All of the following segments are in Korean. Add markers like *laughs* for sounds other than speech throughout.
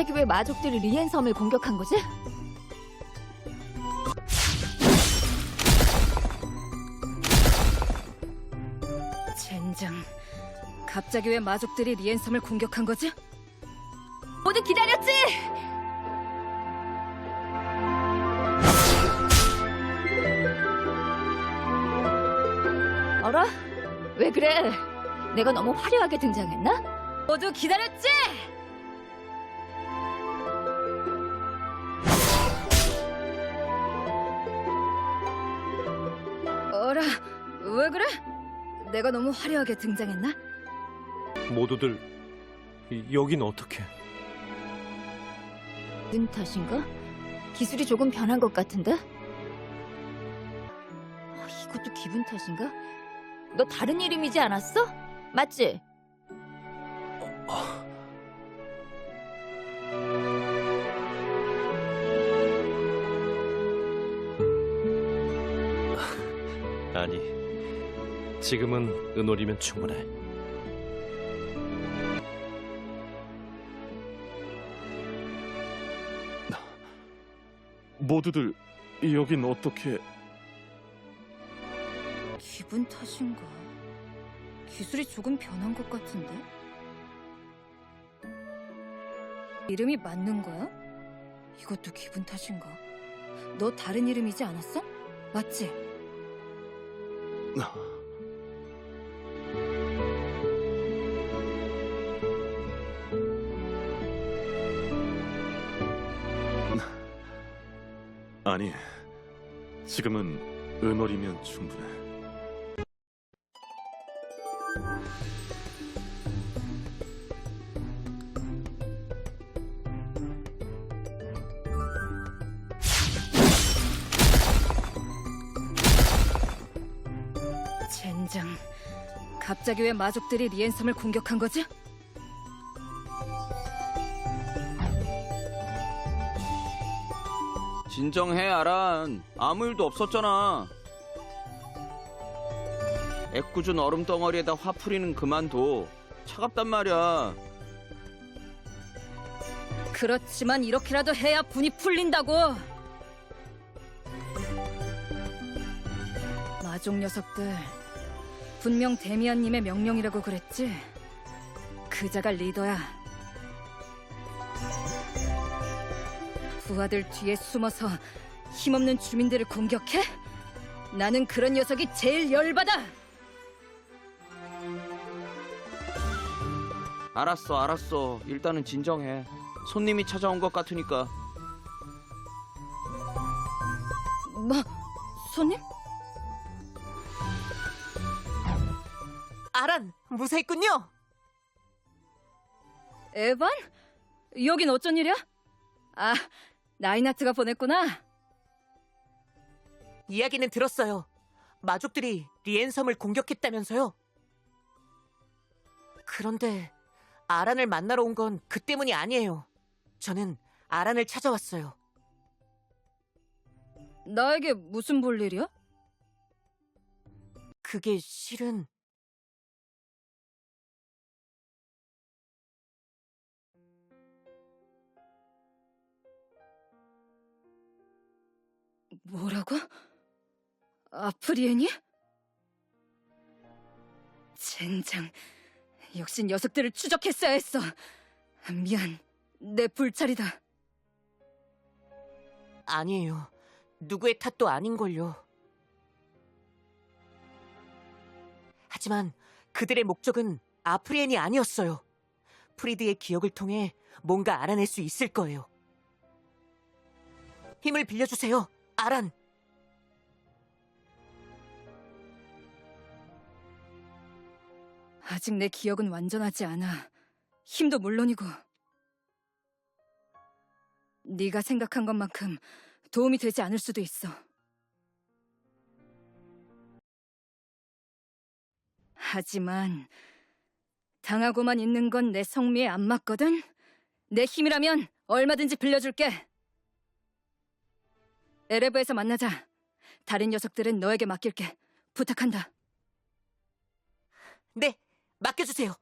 갑자기 왜 마족들이 리엔 섬을 공격한 거지? 젠장. 갑자기 왜 마족들이 리엔 섬을 공격한 거지? 모두 기다렸지? 어라? 왜 그래? 내가 너무 화려하게 등장했나? 모두 기다렸지? 왜 그래? 내가 너무 화려하게 등장했나? 모두들 이- 여긴 어떻게? 눈 탓인가? 기술이 조금 변한 것 같은데? 아, 이것도 기분 탓인가? 너 다른 이름이지 않았어? 맞지? 아니, 지금은 은올이면 충분해. 모두들 여긴 어떻게 기분 탓인가? 기술이 조금 변한 것 같은데? 이름이 맞는 거야? 이것도 기분 탓인가? 너 다른 이름이지 않았어? 맞지? 아니 지금은 은월이면 충분해 젠장. 갑자기 왜 마족들이 리엔섬을 공격한 거지? 진정해 아란 아무 일도 없었잖아 애꿎은 얼음 덩어리에다 화 풀이는 그만둬 차갑단 말이야 그렇지만 이렇게라도 해야 분이 풀린다고. 마족 녀석들 분명 데미안님의 명령이라고 그랬지. 그자가 리더야. 부하들 뒤에 숨어서 힘없는 주민들을 공격해? 나는 그런 녀석이 제일 열받아. 알았어 알았어 일단은 진정해 손님이 찾아온 것 같으니까 뭐 손님? 아란, 무사했군요. 에반? 여긴 어쩐 일이야? 아, 나이나트가 보냈구나. 이야기는 들었어요. 마족들이 리엔섬을 공격했다면서요. 그런데 아란을 만나러 온 건 그 때문이 아니에요. 저는 아란을 찾아왔어요. 나에게 무슨 볼 일이야? 그게 실은 뭐라고? 아프리엔이? 젠장. 역시 녀석들을 추적했어야 했어. 미안. 내 불찰이다. 아니에요. 누구의 탓도 아닌걸요. 하지만 그들의 목적은 아프리엔이 아니었어요. 프리드의 기억을 통해 뭔가 알아낼 수 있을 거예요. 힘을 빌려주세요, 아란. 아직 내 기억은 완전하지 않아. 힘도 물론이고. 네가 생각한 것만큼 도움이 되지 않을 수도 있어. 하지만 당하고만 있는 건 내 성미에 안 맞거든. 내 힘이라면 얼마든지 빌려줄게. 에레브에서 만나자. 다른 녀석들은 너에게 맡길게. 부탁한다. 네, 맡겨주세요.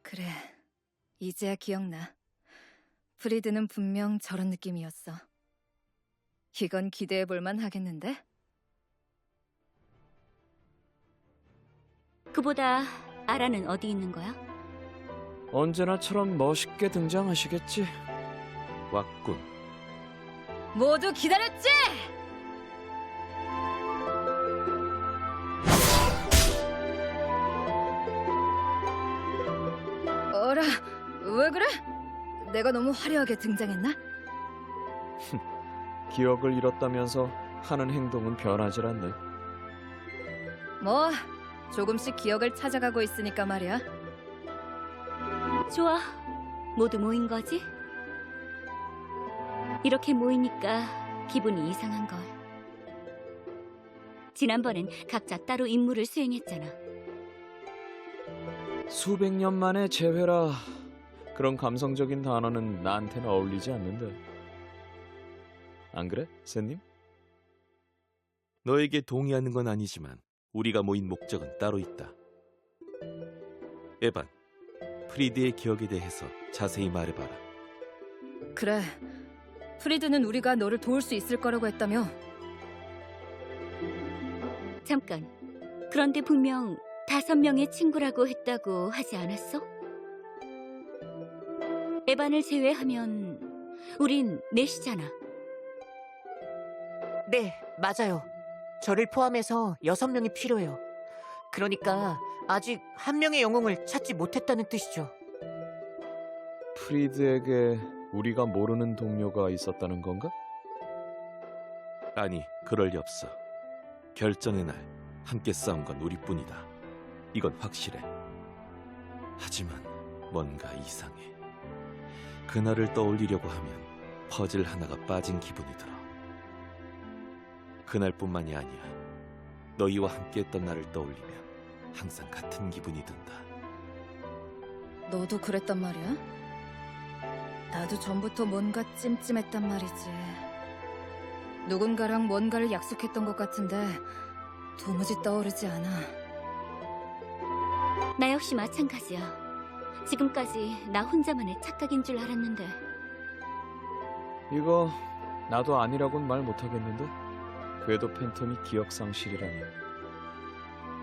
그래, 이제야 기억나. 프리드는 분명 저런 느낌이었어. 이건 기대해 볼만 하겠는데? 그보다 아라는 어디 있는 거야? 언제나처럼 멋있게 등장하시겠지. 왔군. 모두 기다렸지? 어라, 왜 그래? 내가 너무 화려하게 등장했나? *laughs* 기억을 잃었다면서 하는 행동은 변하질 않네. 뭐, 조금씩 기억을 찾아가고 있으니까 말이야. 좋아. 모두 모인 거지? 이렇게 모이니까 기분이 이상한 걸. 지난번엔 각자 따로 임무를 수행했잖아. 수백 년 만의 재회라 그런 감성적인 단어는 나한테는 어울리지 않는데. 안 그래, 샌님? 너에게 동의하는 건 아니지만 우리가 모인 목적은 따로 있다. 에반, 프리드의 기억에 대해서 자세히 말해봐라. 그래. 프리드는 우리가 너를 도울 수 있을 거라고 했다며. 잠깐. 그런데 분명 다섯 명의 친구라고 했다고 하지 않았어? 에반을 제외하면 우린 넷이잖아. 네, 맞아요. 저를 포함해서 여섯 명이 필요해요. 그러니까 아직 한 명의 영웅을 찾지 못했다는 뜻이죠. 프리드에게 우리가 모르는 동료가 있었다는 건가? 아니, 그럴 리 없어. 결전의 날 함께 싸운 건 우리뿐이다. 이건 확실해. 하지만 뭔가 이상해. 그날을 떠올리려고 하면 퍼즐 하나가 빠진 기분이 들어. 그날뿐만이 아니야. 너희와 함께했던 날을 떠올리면 항상 같은 기분이 든다. 너도 그랬단 말이야? 나도 전부터 뭔가 찜찜했단 말이지. 누군가랑 뭔가를 약속했던 것 같은데 도무지 떠오르지 않아. 나 역시 마찬가지야. 지금까지 나 혼자만의 착각인 줄 알았는데 이거 나도 아니라고는 말 못하겠는데 궤도 팬텀이 기억 상실이라니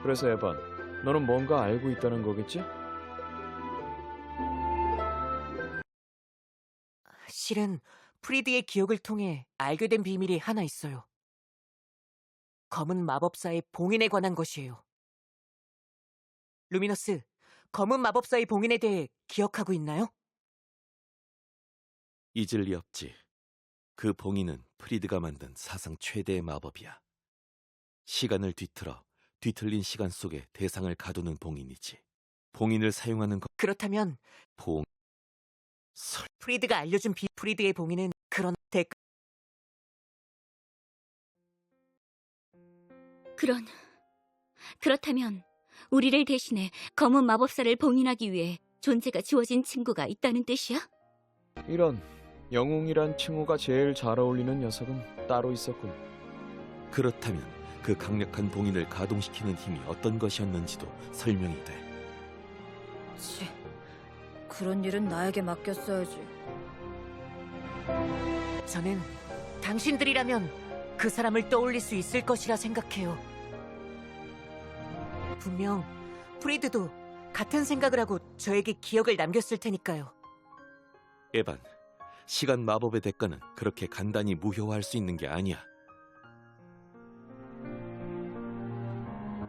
그래서 에반 너는 뭔가 알고 있다는 거겠지? 실은 프리드의 기억을 통해 알게 된 비밀이 하나 있어요. 검은 마법사의 봉인에 관한 것이에요. 루미너스, 검은 마법사의 봉인에 대해 기억하고 있나요? 잊을 리 없지. 그 봉인은 프리드가 만든 사상 최대의 마법이야. 시간을 뒤틀어 뒤틀린 시간 속에 대상을 가두는 봉인이지. 봉인을 사용하는 것 그렇다면 봉 설 프리드가 알려준 비 프리드의 봉인은 그런 대 그런 그렇다면 우리를 대신해 검은 마법사를 봉인하기 위해 존재가 주어진 친구가 있다는 뜻이야? 이런 영웅이란 칭호가 제일 잘 어울리는 녀석은 따로 있었군 그렇다면 그 강력한 봉인을 가동시키는 힘이 어떤 것이었는지도 설명이 돼. 치, 그런 일은 나에게 맡겼어야지. 저는 당신들이라면 그 사람을 떠올릴 수 있을 것이라 생각해요. 분명 프리드도 같은 생각을 하고 저에게 기억을 남겼을 테니까요. 에반, 시간 마법의 대가는 그렇게 간단히 무효화할 수 있는 게 아니야.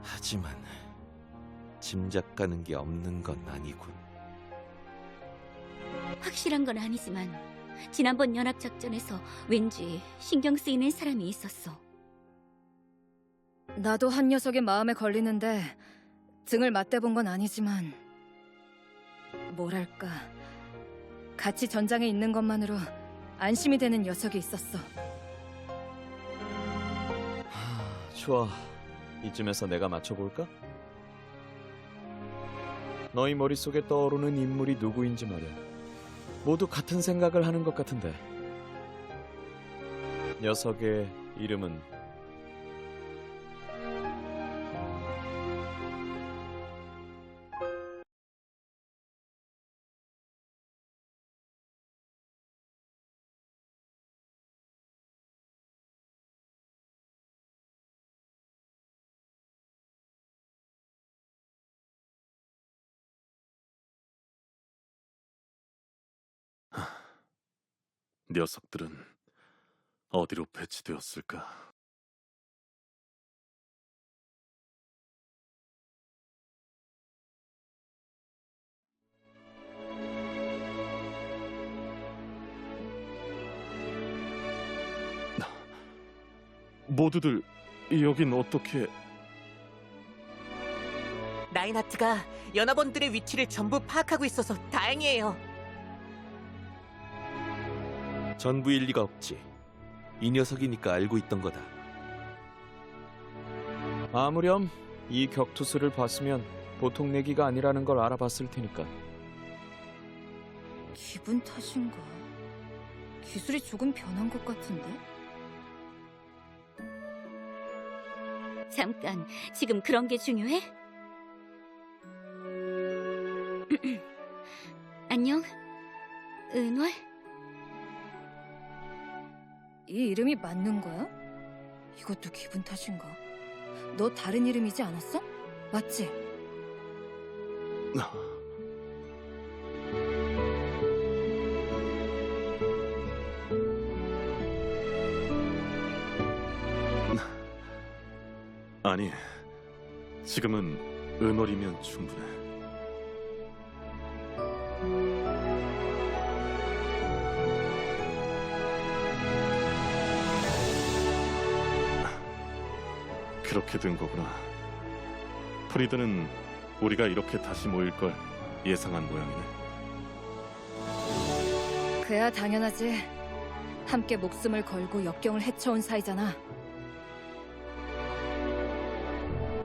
하지만 짐작 가는 게 없는 건 아니군. 확실한 건 아니지만 지난번 연합 작전에서 왠지 신경 쓰이는 사람이 있었어. 나도 한 녀석의 마음에 걸리는데 등을 맞대본 건 아니지만 뭐랄까 같이 전장에 있는 것만으로 안심이 되는 녀석이 있었어. 하, 좋아 이쯤에서 내가 맞춰볼까? 너희 머릿속에 떠오르는 인물이 누구인지 말이야 모두 같은 생각을 하는 것 같은데 녀석의 이름은 녀석들은 어디로 배치되었을까? 모두들 여긴 어떻게 라인하트가 연합원들의 위치를 전부 파악하고 있어서 다행이에요. 전부일 리가 없지. 이 녀석이니까 알고 있던 거다. 아무렴 이 격투수를 봤으면 보통 내기가 아니라는 걸 알아봤을 테니까. 기분 탓인가? 기술이 조금 변한 것 같은데? 잠깐, 지금 그런 게 중요해? *clears throat* 안녕, 은월? 이 이름이 맞는 거야? 이것도 기분 탓인가? 너 다른 이름이지 않았어? 맞지? *laughs* 아니 지금은 은월이면 충분해. 그렇게 된 거구나. 프리드는 우리가 이렇게 다시 모일 걸 예상한 모양이네. 그야 당연하지. 함께 목숨을 걸고 역경을 헤쳐온 사이잖아.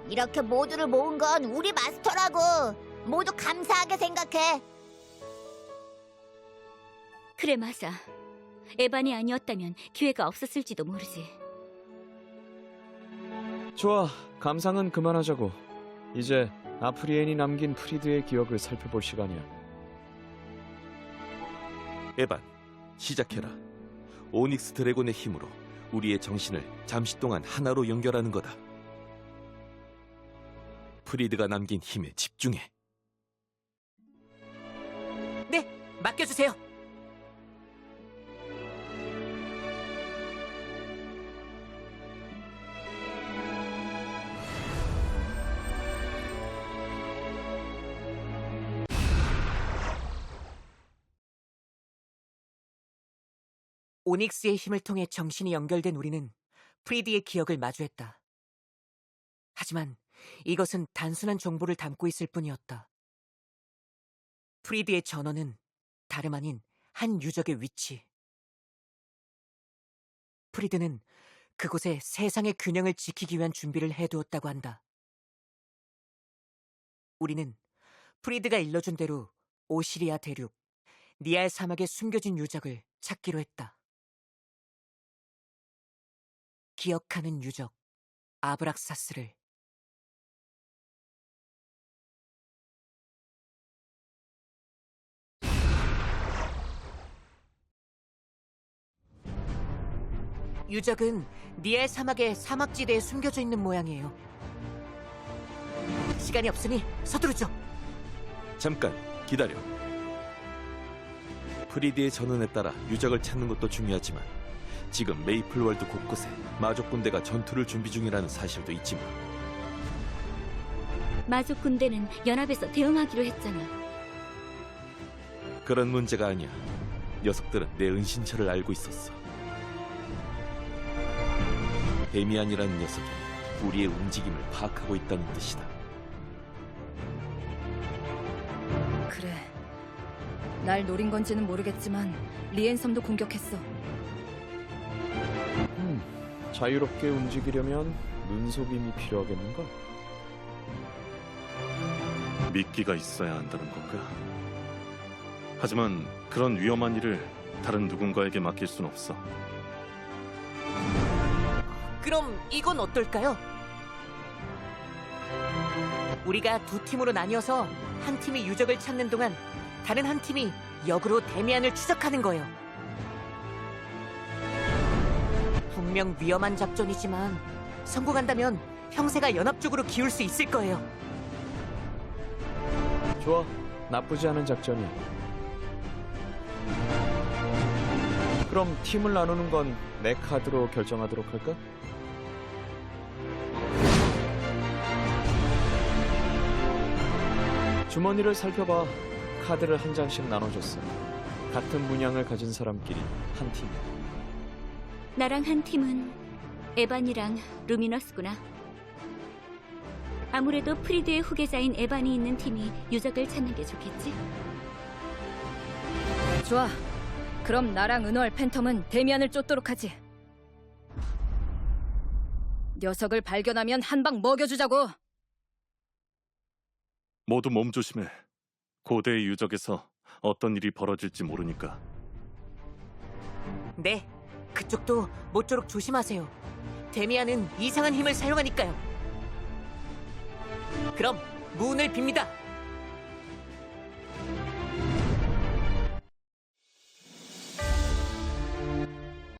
이렇게 모두를 모은 건 우리 마스터라고. 모두 감사하게 생각해. 그래, 맞아. 에반이 아니었다면 기회가 없었을지도 모르지. 좋아, 감상은 그만하자고. 이제 아프리엔이 남긴 프리드의 기억을 살펴볼 시간이야. 에반, 시작해라. 오닉스 드래곤의 힘으로 우리의 정신을 잠시 동안 하나로 연결하는 거다. 프리드가 남긴 힘에 집중해. 네, 맡겨주세요. 오닉스의 힘을 통해 정신이 연결된 우리는 프리디의 기억을 마주했다. 하지만 이것은 단순한 정보를 담고 있을 뿐이었다. 프리드의 전원은 다름 아닌 한 유적의 위치. 프리드는 그곳에 세상의 균형을 지키기 위한 준비를 해두었다고 한다. 우리는 프리드가 일러준 대로 오시리아 대륙, 니알 사막에 숨겨진 유적을 찾기로 했다. 기억하는 유적, 아브락사스를 유적은 니엘 사막의 사막지대에 숨겨져 있는 모양이에요. 시간이 없으니 서두르죠. 잠깐 기다려. 프리드의 전원에 따라 유적을 찾는 것도 중요하지만 지금 메이플월드 곳곳에 마족 군대가 전투를 준비 중이라는 사실도 있지만 마족 군대는 연합에서 대응하기로 했잖아. 그런 문제가 아니야. 녀석들은 내 은신처를 알고 있었어. 데미안이라는 녀석이 우리의 움직임을 파악하고 있다는 뜻이다. 그래. 날 노린 건지는 모르겠지만 리엔 섬도 공격했어. 음, 자유롭게 움직이려면 눈속임이 필요하겠는가? 미끼가 있어야 한다는 건가? 하지만 그런 위험한 일을 다른 누군가에게 맡길 순 없어. 그럼 이건 어떨까요? 우리가 두 팀으로 나뉘어서 한 팀이 유적을 찾는 동안 다른 한 팀이 역으로 데미안을 추적하는 거예요. 분명 위험한 작전이지만 성공한다면 형세가 연합 쪽으로 기울 수 있을 거예요. 좋아, 나쁘지 않은 작전이야. 그럼 팀을 나누는 건 내 카드로 결정하도록 할까? 주머니를 살펴봐 카드를 한 장씩 나눠줬어. 같은 문양을 가진 사람끼리 한 팀. 나랑 한 팀은 에반이랑 루미너스구나. 아무래도 프리드의 후계자인 에반이 있는 팀이 유적을 찾는 게 좋겠지? 좋아. 그럼 나랑 은월 팬텀은 데미안을 쫓도록 하지. 녀석을 발견하면 한 방 먹여주자고. 모두 몸 조심해. 고대의 유적에서 어떤 일이 벌어질지 모르니까. 네, 그쪽도 모쪼록 조심하세요. 데미안은 이상한 힘을 사용하니까요. 그럼 문을 빕니다.